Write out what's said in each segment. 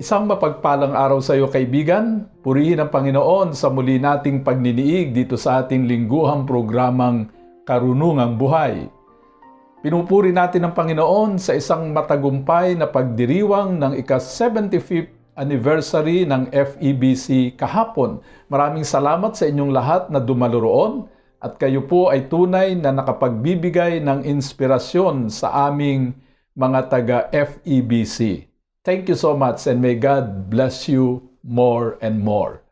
Isang mapagpalang araw sa iyo kaibigan. Purihin ang Panginoon sa muli nating pagniniig dito sa ating lingguhang programang Karunungang Buhay. Pinupuri natin ang Panginoon sa isang matagumpay na pagdiriwang ng ika-75th anniversary ng FEBC kahapon. Maraming salamat sa inyong lahat na dumalo roon at kayo po ay tunay na nakapagbibigay ng inspirasyon sa aming mga taga FEBC. Thank you so much and may God bless you more and more.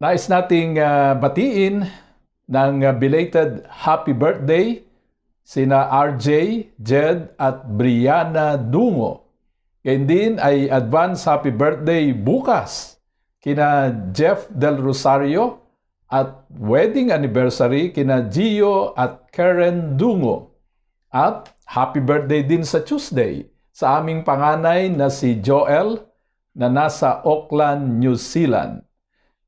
Nais nating uh, batiin ng uh, belated happy birthday sina RJ, Jed at Brianna Dungo. Ngayon din ay advance happy birthday bukas kina Jeff Del Rosario, at wedding anniversary kina Gio at Karen Dungo. At happy birthday din sa Tuesday sa aming panganay na si Joel na nasa Auckland, New Zealand.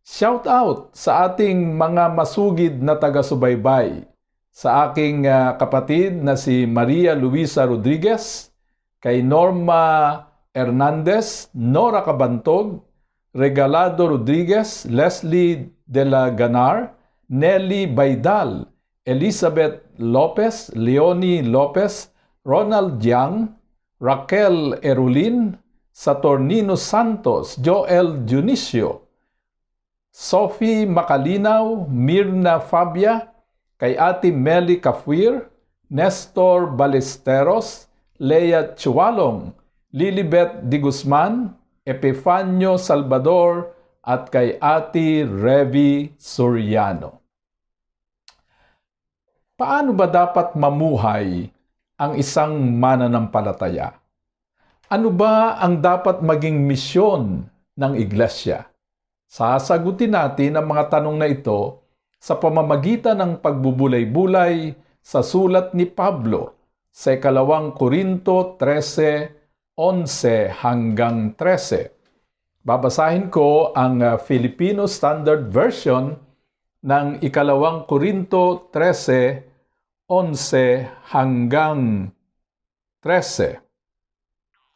Shout out sa ating mga masugid na taga-subaybay, sa aking uh, kapatid na si Maria Luisa Rodriguez, kay Norma Hernandez, Nora Cabantog, Regalado Rodriguez, Leslie de la Ganar, Nelly Baidal, Elizabeth Lopez, Leonie Lopez, Ronald Yang, Raquel Erulin, Saturnino Santos, Joel Junicio, Sophie Makalinaw, Mirna Fabia, kay Ate Meli Kafwir, Nestor Balesteros, Leia Chualong, Lilibet Di Guzman, Epifanio Salvador, at kay Ati Revi Soriano. Paano ba dapat mamuhay ang isang mananampalataya? Ano ba ang dapat maging misyon ng iglesia? Sasagutin natin ang mga tanong na ito sa pamamagitan ng pagbubulay-bulay sa sulat ni Pablo sa ikalawang Korinto 13, 11 hanggang 13 Babasahin ko ang uh, Filipino Standard Version ng ikalawang Korinto 13, 11 hanggang 13.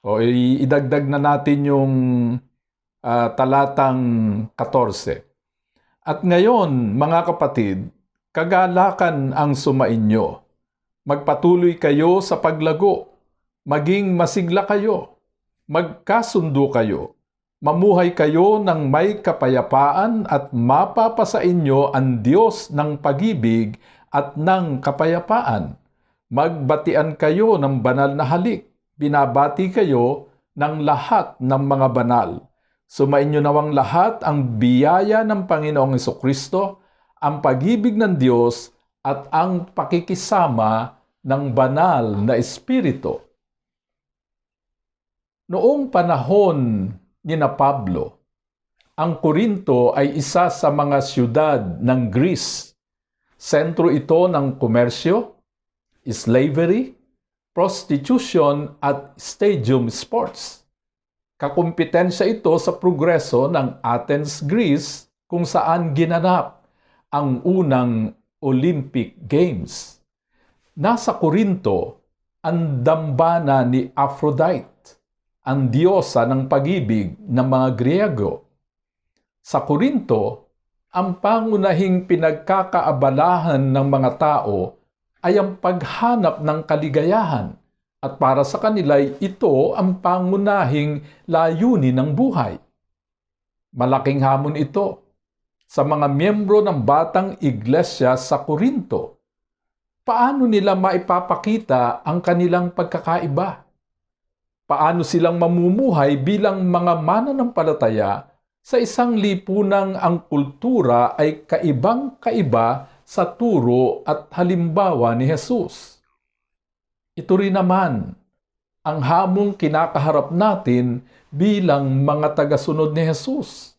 O idagdag na natin yung uh, talatang 14. At ngayon, mga kapatid, kagalakan ang sumainyo. Magpatuloy kayo sa paglago. Maging masigla kayo. Magkasundo kayo Mamuhay kayo ng may kapayapaan at mapapasa inyo ang Diyos ng pagibig at ng kapayapaan. Magbatian kayo ng banal na halik. Binabati kayo ng lahat ng mga banal. Sumainyo nawang lahat ang biyaya ng Panginoong Kristo, ang pagibig ng Diyos at ang pakikisama ng banal na Espiritu. Noong panahon ni na Pablo, ang Korinto ay isa sa mga siyudad ng Greece. Sentro ito ng komersyo, slavery, prostitution at stadium sports. Kakumpetensya ito sa progreso ng Athens, Greece kung saan ginanap ang unang Olympic Games. Nasa Korinto ang dambana ni Aphrodite ang diyosa ng pag-ibig ng mga Griego. Sa Korinto, ang pangunahing pinagkakaabalahan ng mga tao ay ang paghanap ng kaligayahan at para sa kanila ito ang pangunahing layunin ng buhay. Malaking hamon ito sa mga miyembro ng batang iglesia sa Korinto. Paano nila maipapakita ang kanilang pagkakaiba? paano silang mamumuhay bilang mga mananampalataya sa isang lipunang ang kultura ay kaibang-kaiba sa turo at halimbawa ni Jesus. Ito rin naman ang hamong kinakaharap natin bilang mga tagasunod ni Jesus.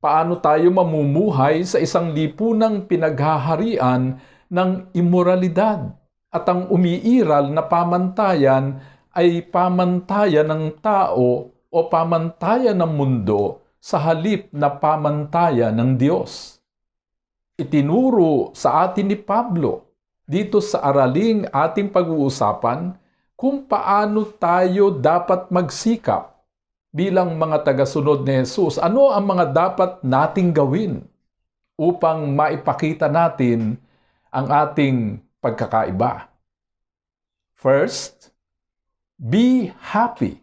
Paano tayo mamumuhay sa isang lipunang pinaghaharian ng imoralidad at ang umiiral na pamantayan ay pamantayan ng tao o pamantayan ng mundo sa halip na pamantayan ng Diyos. Itinuro sa atin ni Pablo dito sa araling ating pag-uusapan kung paano tayo dapat magsikap bilang mga tagasunod ni Jesus. Ano ang mga dapat nating gawin upang maipakita natin ang ating pagkakaiba? First, be happy.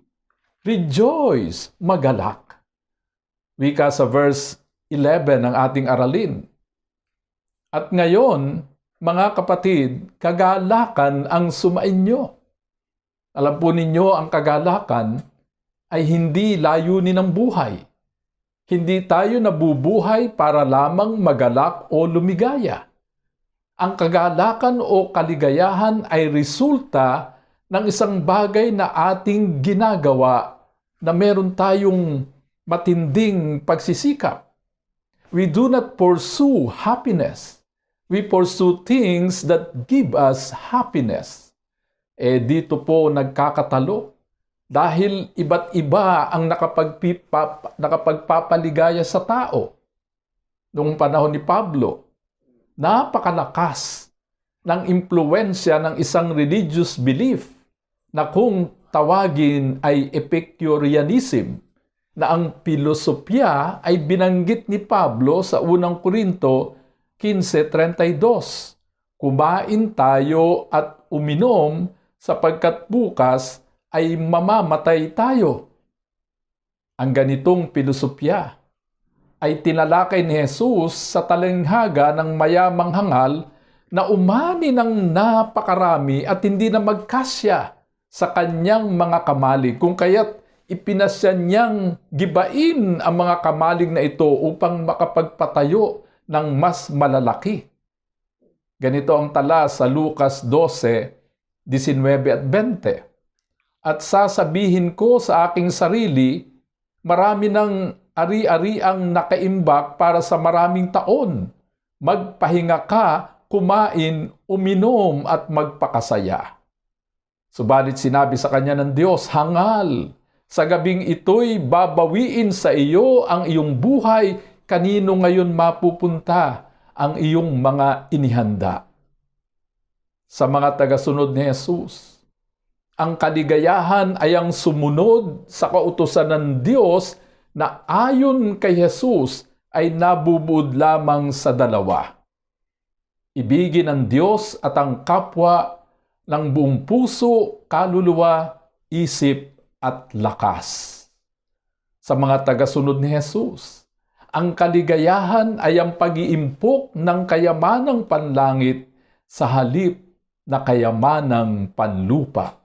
Rejoice, magalak. Wika sa verse 11 ng ating aralin. At ngayon, mga kapatid, kagalakan ang sumainyo. Alam po ninyo, ang kagalakan ay hindi layunin ng buhay. Hindi tayo nabubuhay para lamang magalak o lumigaya. Ang kagalakan o kaligayahan ay resulta ng isang bagay na ating ginagawa na meron tayong matinding pagsisikap. We do not pursue happiness. We pursue things that give us happiness. Eh dito po nagkakatalo dahil iba't iba ang nakapagpipa, nakapagpapaligaya sa tao. Noong panahon ni Pablo, napakalakas ng impluensya ng isang religious belief na kung tawagin ay Epicureanism na ang pilosopya ay binanggit ni Pablo sa unang Korinto 15.32. Kumain tayo at uminom sapagkat bukas ay mamamatay tayo. Ang ganitong pilosopya ay tinalakay ni Jesus sa talinghaga ng mayamang hangal na umani ng napakarami at hindi na magkasya sa kanyang mga kamalig kung kaya't ipinasya niyang gibain ang mga kamalig na ito upang makapagpatayo ng mas malalaki. Ganito ang tala sa Lucas 12, 19 at 20. At sasabihin ko sa aking sarili, marami ng ari-ari ang nakaimbak para sa maraming taon. Magpahinga ka, kumain, uminom at magpakasaya. Subalit sinabi sa kanya ng Diyos, Hangal, sa gabing ito'y babawiin sa iyo ang iyong buhay, kanino ngayon mapupunta ang iyong mga inihanda. Sa mga tagasunod ni Jesus, ang kaligayahan ay ang sumunod sa kautusan ng Diyos na ayon kay Jesus ay nabubud lamang sa dalawa. Ibigin ang Diyos at ang kapwa ng buong puso, kaluluwa, isip at lakas. Sa mga tagasunod ni Jesus, ang kaligayahan ay ang pag-iimpok ng kayamanang panlangit sa halip na kayamanang panlupa.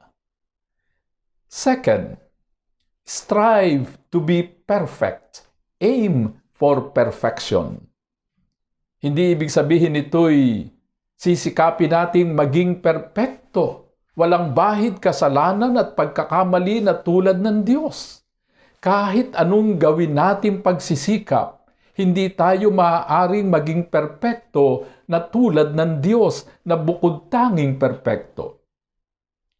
Second, strive to be perfect. Aim for perfection. Hindi ibig sabihin nito'y sisikapin natin maging perpekto, walang bahid kasalanan at pagkakamali na tulad ng Diyos. Kahit anong gawin natin pagsisikap, hindi tayo maaaring maging perpekto na tulad ng Diyos na bukod tanging perpekto.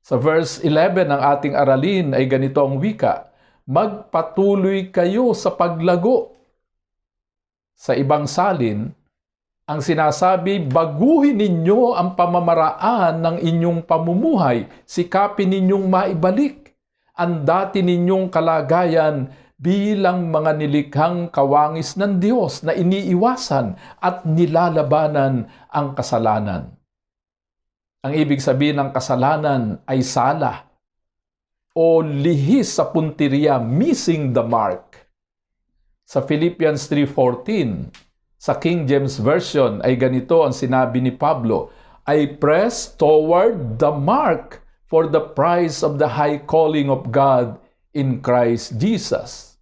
Sa verse 11 ng ating aralin ay ganito ang wika, Magpatuloy kayo sa paglago. Sa ibang salin, ang sinasabi, baguhin ninyo ang pamamaraan ng inyong pamumuhay, sikapin ninyong maibalik ang dati ninyong kalagayan bilang mga nilikhang kawangis ng Diyos na iniiwasan at nilalabanan ang kasalanan. Ang ibig sabihin ng kasalanan ay sala o lihis sa punteriya, missing the mark. Sa Philippians 3.14, sa King James Version ay ganito ang sinabi ni Pablo, I press toward the mark for the prize of the high calling of God in Christ Jesus.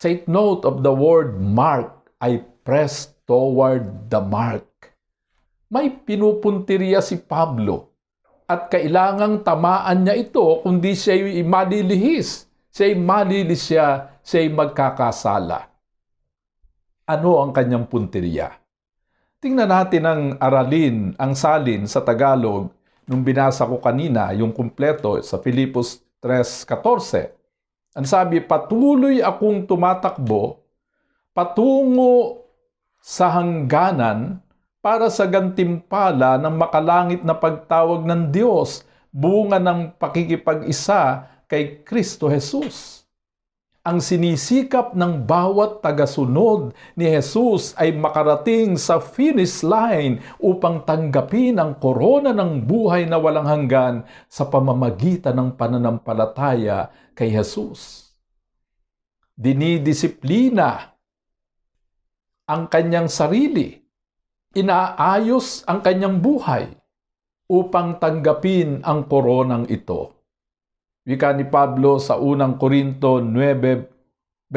Take note of the word mark. I press toward the mark. May pinupuntirya si Pablo at kailangang tamaan niya ito kundi siya'y malilihis, siya'y malilisya, siya'y magkakasala. Ano ang kanyang punteriya? Tingnan natin ang aralin, ang salin sa Tagalog nung binasa ko kanina, yung kumpleto sa Filipos 3.14. Ang sabi, patuloy akong tumatakbo patungo sa hangganan para sa gantimpala ng makalangit na pagtawag ng Diyos, bunga ng pakikipag-isa kay Kristo Jesus. Ang sinisikap ng bawat tagasunod ni Jesus ay makarating sa finish line upang tanggapin ang korona ng buhay na walang hanggan sa pamamagitan ng pananampalataya kay Jesus. Dinidisiplina ang kanyang sarili, inaayos ang kanyang buhay upang tanggapin ang koronang ito. Wika ni Pablo sa unang Korinto 9.25,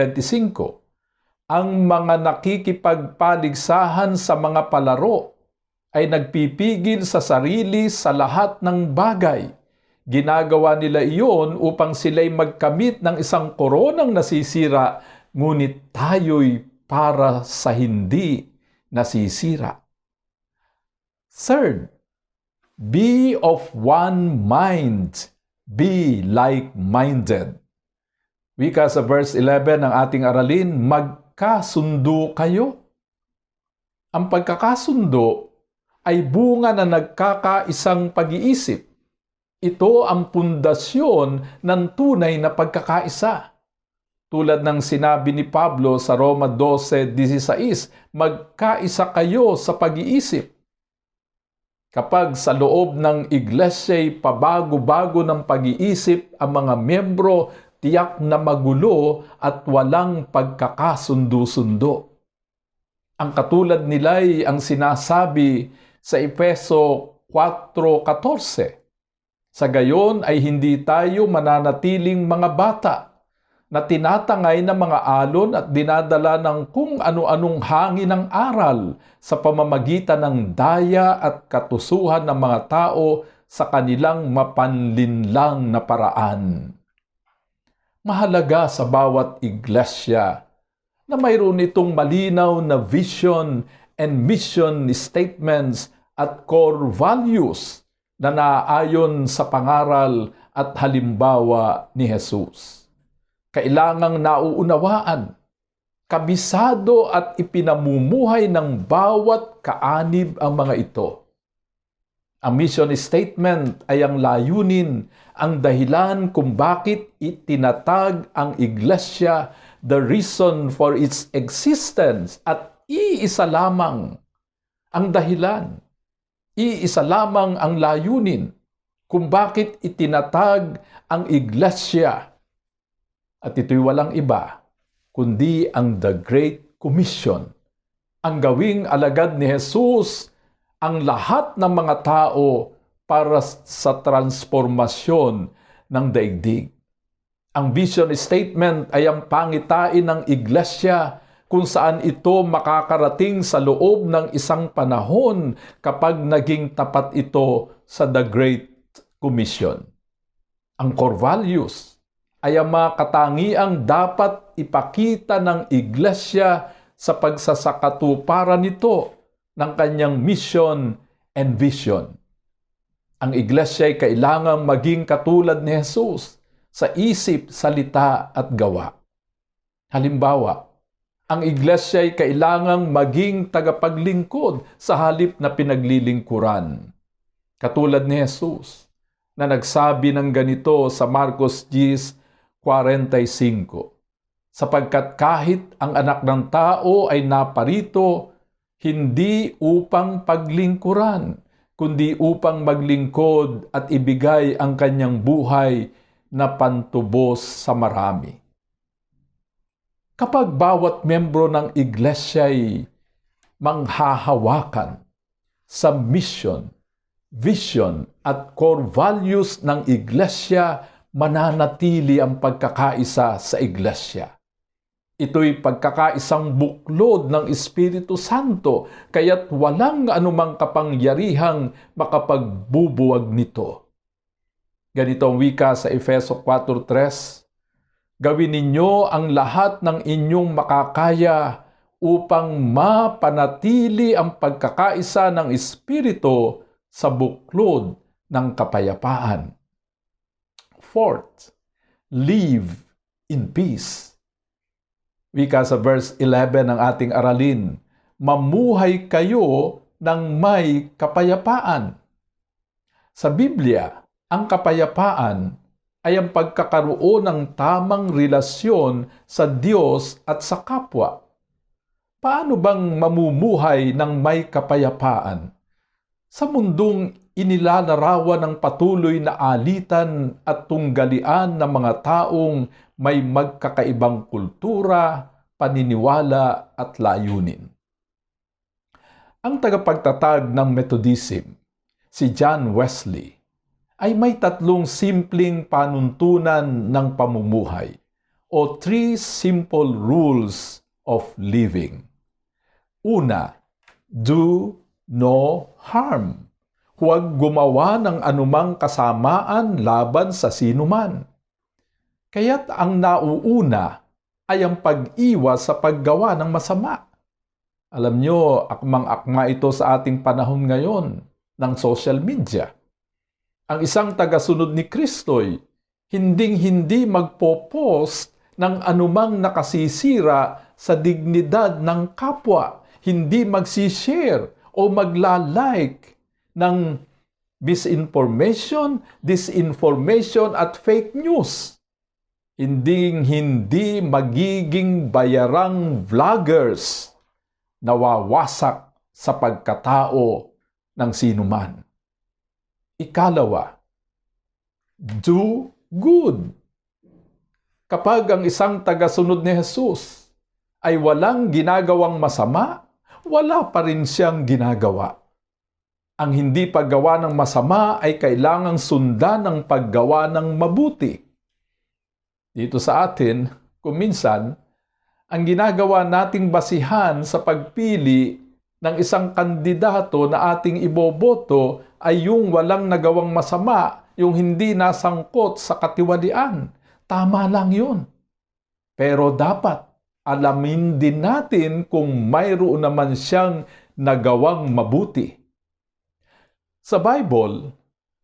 ang mga nakikipagpaligsahan sa mga palaro ay nagpipigil sa sarili sa lahat ng bagay. Ginagawa nila iyon upang sila'y magkamit ng isang koronang nasisira, ngunit tayo'y para sa hindi nasisira. Third, be of one mind Be like-minded. Wika sa verse 11 ng ating aralin, magkasundo kayo. Ang pagkakasundo ay bunga na nagkakaisang pag-iisip. Ito ang pundasyon ng tunay na pagkakaisa. Tulad ng sinabi ni Pablo sa Roma 12.16, magkaisa kayo sa pag-iisip Kapag sa loob ng iglesya pabago-bago ng pag-iisip ang mga membro, tiyak na magulo at walang pagkakasundo-sundo. Ang katulad nila'y ang sinasabi sa Epeso 4.14. Sa gayon ay hindi tayo mananatiling mga bata na tinatangay ng mga alon at dinadala ng kung ano-anong hangin ng aral sa pamamagitan ng daya at katusuhan ng mga tao sa kanilang mapanlinlang na paraan. Mahalaga sa bawat iglesia na mayroon itong malinaw na vision and mission statements at core values na naayon sa pangaral at halimbawa ni Jesus kailangang nauunawaan, kabisado at ipinamumuhay ng bawat kaanib ang mga ito. Ang mission statement ay ang layunin, ang dahilan kung bakit itinatag ang iglesia, the reason for its existence at iisa lamang ang dahilan. Iisa lamang ang layunin kung bakit itinatag ang iglesia at ito'y walang iba, kundi ang The Great Commission. Ang gawing alagad ni Jesus ang lahat ng mga tao para sa transformasyon ng daigdig. Ang vision statement ay ang pangitain ng iglesia kung saan ito makakarating sa loob ng isang panahon kapag naging tapat ito sa The Great Commission. Ang core values ay ang mga katangiang dapat ipakita ng iglesia sa pagsasakatuparan nito ng kanyang mission and vision. Ang iglesia ay kailangang maging katulad ni Jesus sa isip, salita at gawa. Halimbawa, ang iglesia ay kailangang maging tagapaglingkod sa halip na pinaglilingkuran. Katulad ni Jesus na nagsabi ng ganito sa Marcos 10 45 Sapagkat kahit ang anak ng tao ay naparito, hindi upang paglingkuran, kundi upang maglingkod at ibigay ang kanyang buhay na pantubos sa marami. Kapag bawat membro ng iglesia ay manghahawakan sa mission, vision at core values ng iglesia mananatili ang pagkakaisa sa iglesia. Ito'y pagkakaisang buklod ng Espiritu Santo, kaya't walang anumang kapangyarihang makapagbubuwag nito. Ganito ang wika sa Efeso 4.3, Gawin ninyo ang lahat ng inyong makakaya upang mapanatili ang pagkakaisa ng Espiritu sa buklod ng kapayapaan. Fourth, live in peace. Wika sa verse 11 ng ating aralin, mamuhay kayo ng may kapayapaan. Sa Biblia, ang kapayapaan ay ang pagkakaroon ng tamang relasyon sa Diyos at sa kapwa. Paano bang mamumuhay ng may kapayapaan? Sa mundong inilalarawan ng patuloy na alitan at tunggalian ng mga taong may magkakaibang kultura, paniniwala at layunin. Ang tagapagtatag ng Methodism, si John Wesley, ay may tatlong simpleng panuntunan ng pamumuhay o three simple rules of living. Una, do no harm. Huwag gumawa ng anumang kasamaan laban sa sinuman. Kaya't ang nauuna ay ang pag-iwas sa paggawa ng masama. Alam nyo, akmang-akma ito sa ating panahon ngayon ng social media. Ang isang tagasunod ni Kristo'y hinding-hindi magpo-post ng anumang nakasisira sa dignidad ng kapwa, hindi magsishare o magla-like ng misinformation, disinformation at fake news. Hindi hindi magiging bayarang vloggers nawawasak sa pagkatao ng sinuman. Ikalawa, do good. Kapag ang isang tagasunod ni Jesus ay walang ginagawang masama, wala pa rin siyang ginagawa. Ang hindi paggawa ng masama ay kailangang sundan ng paggawa ng mabuti. Dito sa atin, kuminsan, ang ginagawa nating basihan sa pagpili ng isang kandidato na ating iboboto ay yung walang nagawang masama, yung hindi nasangkot sa katiwalian. Tama lang yun. Pero dapat alamin din natin kung mayroon naman siyang nagawang mabuti. Sa Bible,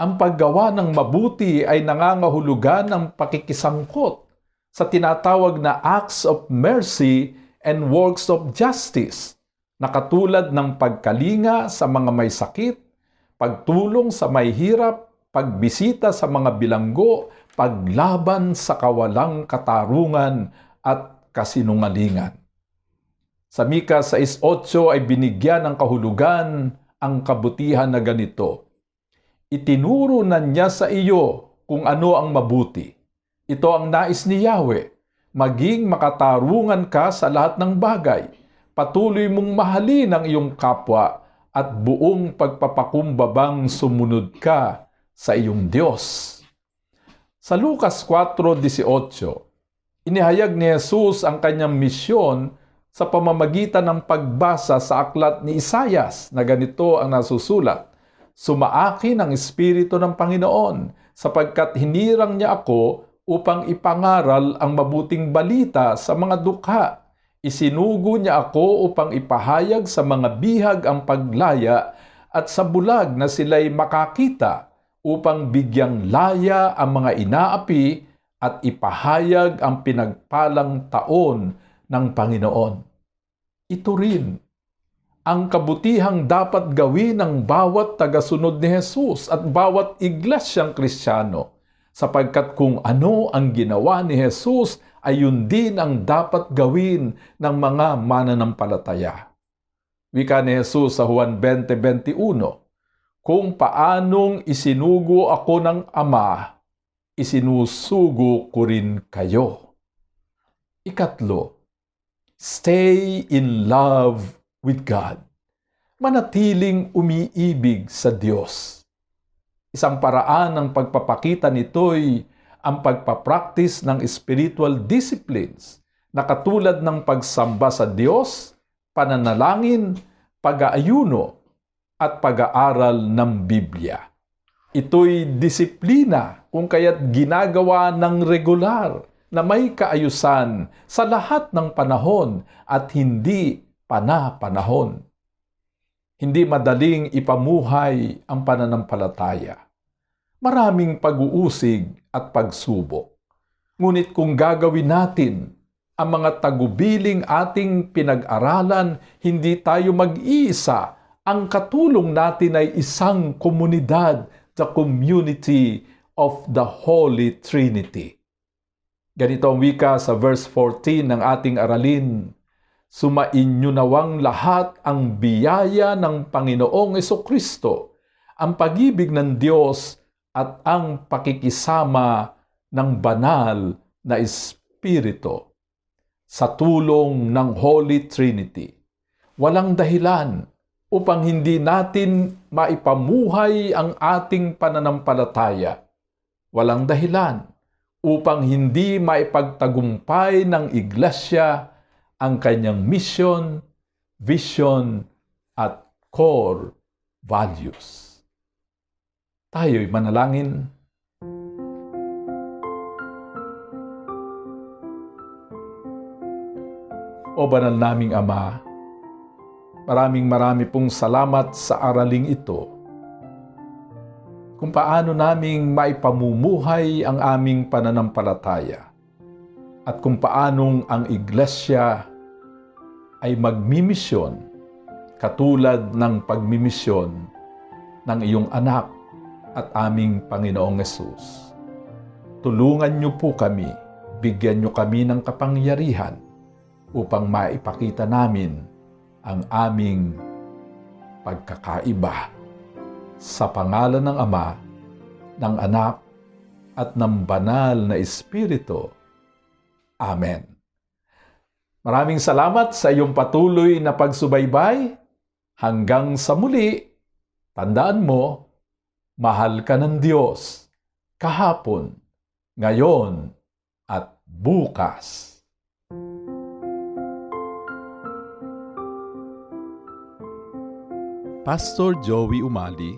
ang paggawa ng mabuti ay nangangahulugan ng pakikisangkot sa tinatawag na acts of mercy and works of justice na katulad ng pagkalinga sa mga may sakit, pagtulong sa may hirap, pagbisita sa mga bilanggo, paglaban sa kawalang katarungan at kasinungalingan. Sa Mika 6.8 ay binigyan ng kahulugan ang kabutihan na ganito. Itinuro na niya sa iyo kung ano ang mabuti. Ito ang nais ni Yahweh, maging makatarungan ka sa lahat ng bagay. Patuloy mong mahalin ang iyong kapwa at buong pagpapakumbabang sumunod ka sa iyong Diyos. Sa Lucas 4.18, inihayag ni Jesus ang kanyang misyon sa pamamagitan ng pagbasa sa aklat ni Isayas na ganito ang nasusulat. Sumaakin ang Espiritu ng Panginoon sapagkat hinirang niya ako upang ipangaral ang mabuting balita sa mga dukha. Isinugo niya ako upang ipahayag sa mga bihag ang paglaya at sa bulag na sila'y makakita upang bigyang laya ang mga inaapi at ipahayag ang pinagpalang taon ng Panginoon. Ito rin ang kabutihang dapat gawin ng bawat tagasunod ni Jesus at bawat iglesyang kristyano sapagkat kung ano ang ginawa ni Jesus ay yun din ang dapat gawin ng mga mananampalataya. Wika ni Jesus sa Juan 20.21, Kung paanong isinugo ako ng Ama, isinusugo ko rin kayo. Ikatlo, Stay in love with God. Manatiling umiibig sa Diyos. Isang paraan ng pagpapakita nito'y ang pagpapraktis ng spiritual disciplines na katulad ng pagsamba sa Diyos, pananalangin, pag-aayuno, at pag-aaral ng Biblia. Ito'y disiplina kung kaya't ginagawa ng regular na may kaayusan sa lahat ng panahon at hindi pana-panahon. Hindi madaling ipamuhay ang pananampalataya. Maraming pag-uusig at pagsubok. Ngunit kung gagawin natin ang mga tagubiling ating pinag-aralan, hindi tayo mag-iisa. Ang katulong natin ay isang komunidad, the community of the Holy Trinity. Ganito ang wika sa verse 14 ng ating aralin. Sumainyo nawang lahat ang biyaya ng Panginoong Kristo, ang pagibig ng Diyos at ang pakikisama ng banal na Espiritu sa tulong ng Holy Trinity. Walang dahilan upang hindi natin maipamuhay ang ating pananampalataya. Walang dahilan upang hindi maipagtagumpay ng iglesia ang kanyang mission, vision, at core values. Tayo'y manalangin. O banal naming Ama, maraming marami pong salamat sa araling ito kung paano naming maipamumuhay ang aming pananampalataya at kung paanong ang iglesia ay magmimisyon katulad ng pagmimisyon ng iyong anak at aming Panginoong Yesus. Tulungan niyo po kami, bigyan niyo kami ng kapangyarihan upang maipakita namin ang aming pagkakaiba sa pangalan ng Ama, ng Anak, at ng Banal na Espiritu. Amen. Maraming salamat sa iyong patuloy na pagsubaybay. Hanggang sa muli, tandaan mo, mahal ka ng Diyos kahapon, ngayon, at bukas. Pastor Joey Umali,